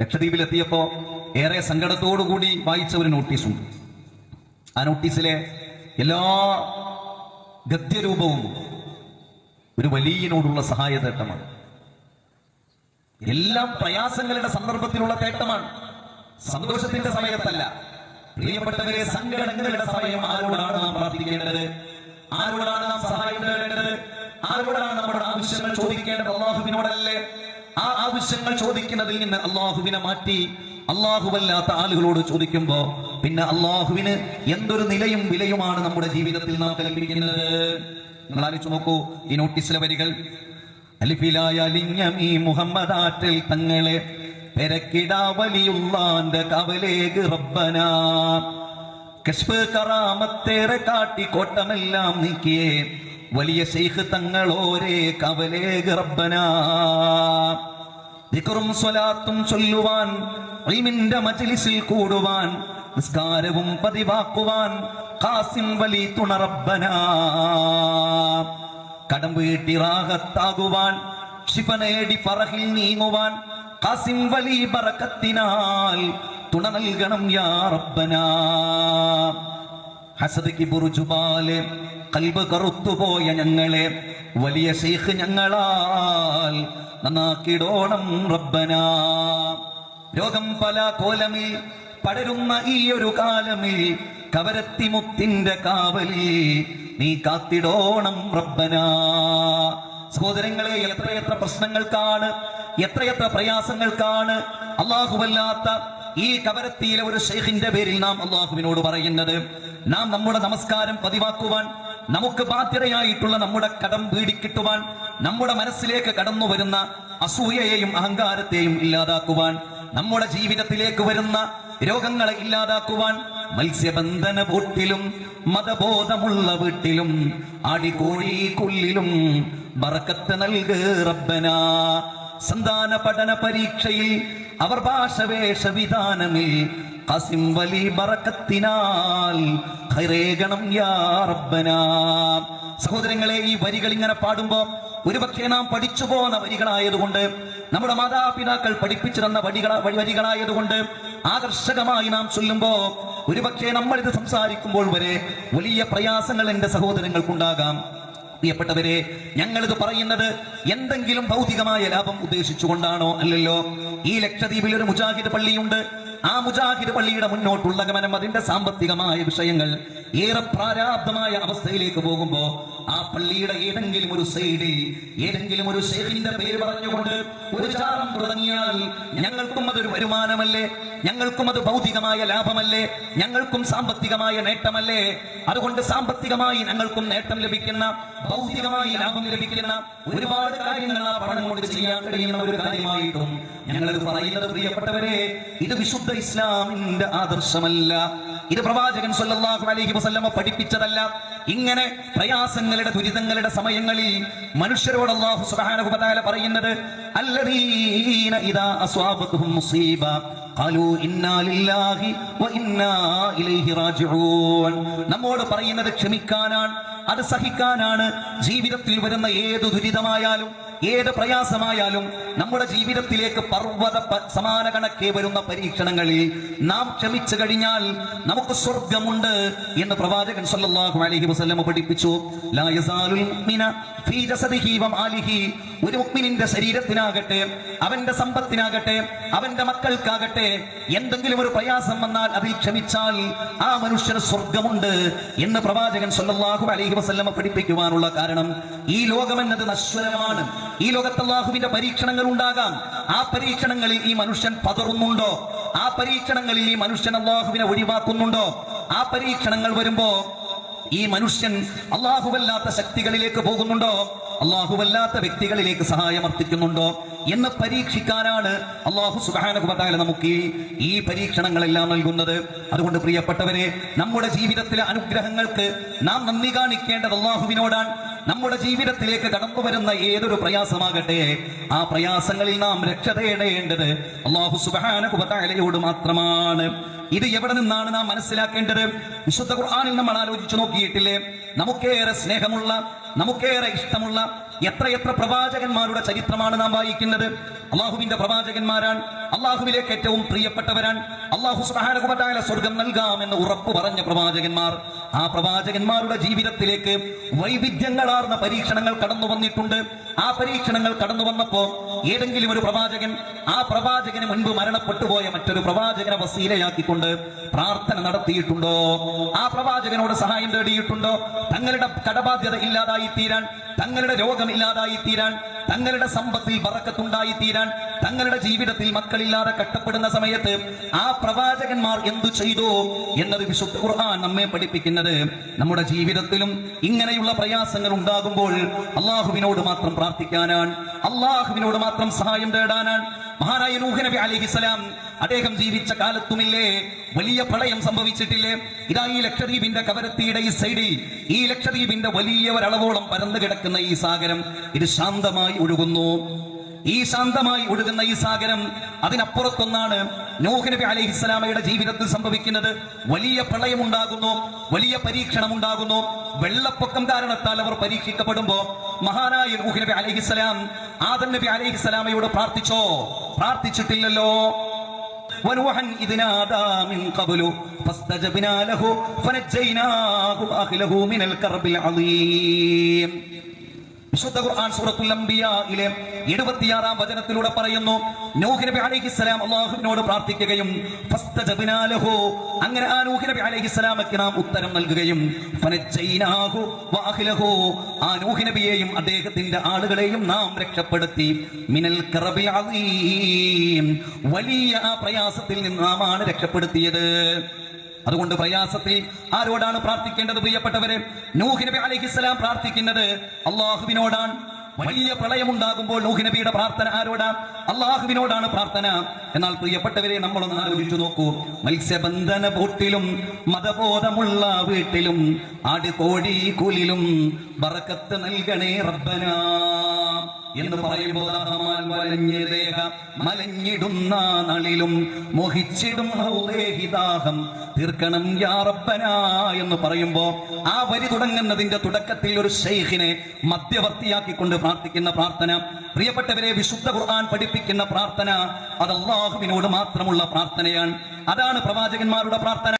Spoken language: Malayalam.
ലക്ഷദ്വീപിലെത്തിയപ്പോ ഏറെ സങ്കടത്തോടുകൂടി വായിച്ച ഒരു നോട്ടീസുണ്ട്. ആ നോട്ടീസിലെ എല്ലാ ഗദ്യരൂപവും ഒരു വലിയനോടുള്ള സഹായ തേട്ടമാണ്. എല്ലാം പ്രയാസങ്ങളുടെ സന്ദർഭത്തിലുള്ള തേട്ടമാണ്. സന്തോഷത്തിന്റെ സമയത്തല്ല. പ്രിയപ്പെട്ടവരെ സങ്കടങ്ങളുടെ സമയം ആരോടാണ് നാം പ്രാർത്ഥിക്കേണ്ടത്? ആരോടാണ് നാം സഹായം തേടേണ്ടത്? ആരോടാണ് നമ്മുടെ ആവശ്യങ്ങൾ ചോദിക്കേണ്ടത്? അള്ളാഹുവിനോടല്ലേ? ആ ആവശ്യങ്ങൾ ചോദിക്കുന്നതിൽ നിന്ന് അള്ളാഹുവിനെ മാറ്റി അള്ളാഹുവല്ലാത്ത ആളുകളോട് ചോദിക്കുമ്പോ പിന്നെ അള്ളാഹുവിന് എന്തൊരു നിലയും വിലയുമാണ് നമ്മുടെ ജീവിതത്തിൽ നാം കൽപ്പിക്കുന്നത്? നിങ്ങൾ ആലോചിച്ചു നോക്കൂ ഈ നോട്ടീസിലെ വരികൾ. അലിഫിലായ തങ്ങളെ കവലേക്ക് കാട്ടി കോട്ടമെല്ലാം നീക്കിയേ. വലിയ ശൈഖ് തങ്ങളോരേ കവലേ ഗർഭന ദിക്കറും സ്വലാത്തും ചൊല്ലുവാൻ റീമിന്റെ മജ്ലിസിൽ കൂടുവാൻ നിസ്കാരവും പതിവാക്കുവാൻ ഖാസിം വലി തുണറബന കടം വീട്ടി റാഹത്താകുവാൻ ശിഫ നേടി ഫറഹിൽ നീങ്ങുവാൻ ഖാസിം വലി ബറക്കത്തിനാൽ തുണ നൽകണം യാ റബ്ബനാ. ഹസദ് ബുറുജുബാലെ കൽബ് കറുത്തുപോയ ഞങ്ങളെ വലിയ ശൈഖ് ഞങ്ങളാൽ നന്നാക്കിടോണം റബ്ബന. രോഗം പല കോലമിൽ പടരുന്ന ഈ ഒരു കാലമിൽ കവരത്തിമുത്തിന്റെ കാവലി നീ കാത്തിടോണം റബ്ബന. സഹോദരങ്ങളെ എത്രയെത്ര പ്രശ്നങ്ങൾക്കാണ് എത്രയെത്ര പ്രയാസങ്ങൾക്കാണ് അള്ളാഹുവല്ലാത്ത ഈ കവരത്തിയിലെ ഒരു ഷെയ്ഖിന്റെ പേരിൽ നാം അള്ളാഹുവിനോട് പറയുന്നത്. നാം നമ്മുടെ നമസ്കാരം പതിവാക്കുവാൻ നമുക്ക് ബാധ്യതയായിട്ടുള്ള നമ്മുടെ കടം പീടിക്കിട്ടുവാൻ നമ്മുടെ മനസ്സിലേക്ക് കടന്നു വരുന്ന അസൂയയെയും അഹങ്കാരത്തെയും ഇല്ലാതാക്കുവാൻ നമ്മുടെ ജീവിതത്തിലേക്ക് വരുന്ന രോഗങ്ങളെ ഇല്ലാതാക്കുവാൻ മത്സ്യബന്ധന ബോട്ടിലും മതബോധമുള്ള വീട്ടിലും അടികോഴി കുല്ലിലും ബറക്കത്ത് നൽക് റബ്ബന. സന്താന പഠന പരീക്ഷയിൽ അവർ ഭാഷവേഷ വിധാനമിൽ കസിം വലി ബറക്കത്തിനാൽ. യാ സഹോദരങ്ങളെ ഈ വരികൾ ഇങ്ങനെ പാടുമ്പോ ഒരുപക്ഷെ നാം പഠിച്ചു പോന്ന വരികളായതുകൊണ്ട് നമ്മുടെ മാതാപിതാക്കൾ പഠിപ്പിച്ചു തന്ന വടികള വരികളായതുകൊണ്ട് ആകർഷകമായി നാം ചൊല്ലുമ്പോൾ ഒരുപക്ഷെ നമ്മൾ ഇത് സംസാരിക്കുമ്പോൾ വരെ വലിയ പ്രയാസങ്ങൾ എന്റെ സഹോദരങ്ങൾക്കുണ്ടാകാം. പ്രിയപ്പെട്ടവരെ ഞങ്ങളിത് പറയുന്നത് എന്തെങ്കിലും ഭൗതികമായ ലാഭം ഉദ്ദേശിച്ചുകൊണ്ടാണോ അല്ലല്ലോ? ഈ ലക്ഷദ്വീപിൽ ഒരു മുജാഹിദ് പള്ളിയുണ്ട്. ആ മുജാഹിദ് പള്ളിയുടെ മുന്നോട്ടുള്ള ഗമനം അതിന്റെ സാമ്പത്തികമായ വിഷയങ്ങൾ ഏറെ പ്രാരാബ്ധമായ അവസ്ഥയിലേക്ക് പോകുമ്പോ ആ പള്ളിയുടെ ഏതെങ്കിലും ഒരു സൈഡിൽ ഏതെങ്കിലും ഒരു ഷെയ്ഖിന്റെ പേര് പറഞ്ഞുകൊണ്ട് ഒരു ചാരം തുടങ്ങിയാൽ ഞങ്ങൾക്കും അതൊരു വരുമാനമല്ലേ? ഞങ്ങൾക്കും അത് ഭൗതികമായ ലാഭമല്ലേ? ഞങ്ങൾക്കും സാമ്പത്തികമായ നേട്ടമല്ലേ? അതുകൊണ്ട് സാമ്പത്തികമായി ഞങ്ങൾക്കും നേട്ടം ലഭിക്കുന്ന ഭൗതികമായി ലാഭം ലഭിക്കുന്ന ഒരുപാട് കാര്യങ്ങൾ ആ പണം കൊണ്ട് ചെയ്യാൻ കഴിയുന്ന ഒരു കാര്യമായിട്ടും ഞങ്ങളിത് പറയുന്നത് പ്രിയപ്പെട്ടവരെ ഇത് വിശുദ്ധ ഇസ്ലാമിന്റെ ആദർശമല്ല. ഇത് പ്രവാചകൻ സല്ലല്ലാഹു അലൈഹി വസല്ലമ പഠിപ്പിച്ചതല്ല. ഇങ്ങനെ പ്രയാസങ്ങളുടെ ദുരിതങ്ങളുടെ സമയങ്ങളിൽ മനുഷ്യരോട് അല്ലാഹു സുബ്ഹാനഹു വതആല പറയുന്നത് അല്ലദീന ഇദാ അസ്വാബതുഹും മുസീബ. ഖാലൂ ഇന്നാ ലില്ലാഹി വ ഇന്നാ ഇലൈഹി റാജിഊൻ. നമ്മോട് പറയുന്നത് ക്ഷമിക്കാനാണ് അത് സഹിക്കാനാണ് ജീവിതത്തിൽ വരുന്ന ഏത് ദുരിതമായാലും ഏത് പ്രയാസമായാലും നമ്മുടെ ജീവിതത്തിലേക്ക് പർവത സമാന കണക്കെ വരുന്ന പരീക്ഷണങ്ങളിൽ നാം ക്ഷമിച്ചു കഴിഞ്ഞാൽ നമുക്ക് സ്വർഗമുണ്ട് എന്ന് പ്രവാചകൻ സല്ലല്ലാഹു അലൈഹി വസല്ലം പഠിപ്പിച്ചു. ഒരു മുക്മിനിന്റെ ശരീരത്തിനാകട്ടെ അവന്റെ സമ്പത്തിനാകട്ടെ അവന്റെ മക്കൾക്കാകട്ടെ എന്തെങ്കിലും ഒരു പ്രയാസം വന്നാൽ അതിൽ ക്ഷമിച്ചാൽ ആ മനുഷ്യന് സ്വർഗമുണ്ട് എന്ന് പ്രവാചകൻ സല്ലല്ലാഹു അലൈഹി വസല്ലമ പഠിപ്പിക്കുവാനുള്ള കാരണം ഈ ലോകം എന്നത് നശ്വരമാണ്. ഈ ലോകത്ത് അള്ളാഹുവിന്റെ പരീക്ഷണങ്ങൾ ഉണ്ടാകാം. ആ പരീക്ഷണങ്ങളിൽ ഈ മനുഷ്യൻ പതറുന്നുണ്ടോ? ആ പരീക്ഷണങ്ങളിൽ ഈ മനുഷ്യൻ അള്ളാഹുവിനെ ഒഴിവാക്കുന്നുണ്ടോ? ആ പരീക്ഷണങ്ങൾ വരുമ്പോ ഈ മനുഷ്യൻ അള്ളാഹുവല്ലാത്ത ശക്തികളിലേക്ക് പോകുന്നുണ്ടോ? അള്ളാഹുവല്ലാത്ത വ്യക്തികളിലേക്ക് സഹായം അർത്ഥിക്കുന്നുണ്ടോ എന്ന് പരീക്ഷിക്കാനാണ് അള്ളാഹു സുബാനുഭവത്തായ നമുക്ക് ഈ പരീക്ഷണങ്ങളെല്ലാം നൽകുന്നത്. അതുകൊണ്ട് പ്രിയപ്പെട്ടവരെ നമ്മുടെ ജീവിതത്തിലെ അനുഗ്രഹങ്ങൾക്ക് നാം നന്ദി കാണിക്കേണ്ടത് അള്ളാഹുവിനോടാണ് നമ്മുടെ ജീവിതത്തിലേക്ക് കടന്നു വരുന്ന ഏതൊരു പ്രയാസമാകട്ടെ ആ പ്രയാസങ്ങളിൽ നാം രക്ഷ തേടേണ്ടത് അള്ളാഹു സുബാനുഭവത്തായാലയോട് മാത്രമാണ്. ഇത് എവിടെ നിന്നാണ് നാം മനസ്സിലാക്കേണ്ടത്? വിശുദ്ധ ഖുർആാനിൽ നമ്മൾ ആലോചിച്ചു നോക്കിയിട്ടില്ലേ? നമുക്കേറെ സ്നേഹമുള്ള നമുക്കേറെ ഇഷ്ടമുള്ള എത്രയെത്ര പ്രവാചകന്മാരുടെ ചരിത്രമാണ് നാം വായിക്കുന്നത്? അള്ളാഹുവിന്റെ പ്രവാചകന്മാരാണ്. അള്ളാഹുവിലേക്ക് ഏറ്റവും പ്രിയപ്പെട്ടവരാണ്. അള്ളാഹു സുബ്ഹാനഹു സ്വർഗം നൽകാമെന്ന് ഉറപ്പ് പറഞ്ഞ പ്രവാചകന്മാർ. ആ പ്രവാചകന്മാരുടെ ജീവിതത്തിലേക്ക് വൈവിധ്യങ്ങളാർന്ന പരീക്ഷണങ്ങൾ കടന്നു വന്നിട്ടുണ്ട്. ആ പരീക്ഷണങ്ങൾ കടന്നു വന്നപ്പോ ഏതെങ്കിലും ഒരു പ്രവാചകൻ ആ പ്രവാചകന് മുൻപ് മരണപ്പെട്ടുപോയ മറ്റൊരു പ്രവാചകനെ വസീലയാക്കിക്കൊണ്ട് പ്രാർത്ഥന നടത്തിയിട്ടുണ്ടോ? ആ പ്രവാചകനോട് സഹായം തേടിയിട്ടുണ്ടോ? തങ്ങളുടെ കടബാധ്യത ഇല്ലാതായി തീരാൻ തങ്ങളുടെ രോഗം ഇല്ലാതായി തീരാൻ തങ്ങളുടെ സമ്പത്തിൽ ബറക്കത്തുണ്ടായി തീരാൻ തങ്ങളുടെ ജീവിതത്തിൽ മക്കളില്ലാതെ കട്ടപ്പെടുന്ന സമയത്ത് ആ പ്രവാചകന്മാർ എന്തു ചെയ്തു എന്നത് വിശുദ്ധ ഖുർആൻ നമ്മെ പഠിപ്പിക്കുന്നത്. നമ്മുടെ ജീവിതത്തിലും ഇങ്ങനെയുള്ള പ്രയാസങ്ങൾ ഉണ്ടാകുമ്പോൾ അള്ളാഹുവിനോട് മാത്രം പ്രാർത്ഥിക്കാനാണ്. അള്ളാഹുവിനോട് മാത്രം സഹായം തേടാനാണ്. മഹാനായ നൂഹ് നബി അലിഹിസ്സലാം അദ്ദേഹം ജീവിച്ച കാലത്തുമില്ലേ വലിയ പ്രളയം സംഭവിച്ചിട്ടില്ലേ? ഇതാ ഈ ലക്ഷദ്വീപിന്റെ കവരത്തിയുടെ ഈ സൈഡിൽ ഈ ലക്ഷദ്വീപിന്റെ വലിയ ഒരളവോളം പരന്നു കിടക്കുന്ന ഈ സാഗരം ഇത് ശാന്തമായി ഒഴുകുന്നു. ഈ ശാന്തമായി ഒഴുകുന്ന ഈ സാഗരം അതിനപ്പുറത്തൊന്നാണ് നൂഹ് നബി അലൈഹി ഇസ്ലാമയുടെ ജീവിതത്തിൽ സംഭവിക്കുന്നത്. വലിയ പ്രളയം ഉണ്ടാകുന്നു വലിയ പരീക്ഷണം ഉണ്ടാകുന്നു വെള്ളപ്പൊക്കം കാരണത്താൽ അവർ പരീക്ഷിക്കപ്പെടുമ്പോ മഹാനായ നൂഹ് നബി അലൈഹി ഇസ്ലാം ആദം നബി അലൈഹി ഇസ്ലാമയോട് പ്രാർത്ഥിച്ചോ പ്രാർത്ഥിച്ചിട്ടില്ലല്ലോ ونوحا إذ نادى من قبل فاستجبنا له فنجيناه وأهله من الكرب العظيم വിശുദ്ധ ഖുർആൻ സൂറത്തുൽ അംബിയയിലെ എഴുപത്തിയാറാം വചനത്തിലൂടെ പറയുന്നു നൂഹ് നബി അലൈഹിസ്സലാം അല്ലാഹുവിനോട് പ്രാർത്ഥിക്കുകയും ഫസ്തജബ്നാ ലഹു. അങ്ങനെ ആ നൂഹ് നബി അലൈഹിസ്സലാമക്ക് നാം ഉത്തരം നൽകുകയും ഫനജൈനാഹു വഅഹ്ലഹു ആ നൂഹ് നബിയെയും അദ്ദേഹത്തിന്റെ ആളുകളെയും നാം രക്ഷപ്പെടുത്തി. മിനൽ കറബിൽ അസീം വലിയ ആ പ്രയാസത്തിൽ നിന്ന് നാമാണ് രക്ഷപ്പെടുത്തിയത്. അതുകൊണ്ട് പ്രയാസത്തിൽ ആരോടാണ് പ്രാർത്ഥിക്കേണ്ടത് പ്രിയപ്പെട്ടവരെ? നൂഹ് നബി അലഹിസ്സലാം പ്രാർത്ഥിക്കുന്നത് അള്ളാഹുവിനോടാണ്. വലിയ പ്രളയമുണ്ടാകുമ്പോൾ നൂഹ് നബിയുടെ പ്രാർത്ഥന ആരോടാ? അള്ളാഹുവിനോടാണ് പ്രാർത്ഥന. എന്നാൽ പ്രിയപ്പെട്ടവരെ നമ്മളൊന്ന് ആലോചിച്ചു നോക്കൂ. മത്സ്യബന്ധന ബോട്ടിലും മതബോധമുള്ള വീട്ടിലും ആട് കോഴി കൂലിലും ബറക്കത്ത് നൽകണേ റബ്ബന. എന്ന് പറയുമ്പോൾ റഹ്മാൻ ദേഹ മലഞ്ഞിടുന്ന നളിലും മോഹിച്ചിടും ഹൗലേഹിദാഹം തീർക്കണം യാ എന്ന് പറയുമ്പോ ആ വരി തുടങ്ങുന്നതിന്റെ തുടക്കത്തിൽ ഒരു ഷെയ്ഖിനെ മധ്യവർത്തിയാക്കിക്കൊണ്ട് പ്രാർത്ഥിക്കുന്ന പ്രാർത്ഥന. പ്രിയപ്പെട്ടവരെ വിശുദ്ധ ഖുർആൻ പഠിപ്പിക്കുന്ന പ്രാർത്ഥന അത് അള്ളാഹുവിനോട് മാത്രമുള്ള പ്രാർത്ഥനയാണ്. അതാണ് പ്രവാചകന്മാരുടെ പ്രാർത്ഥന.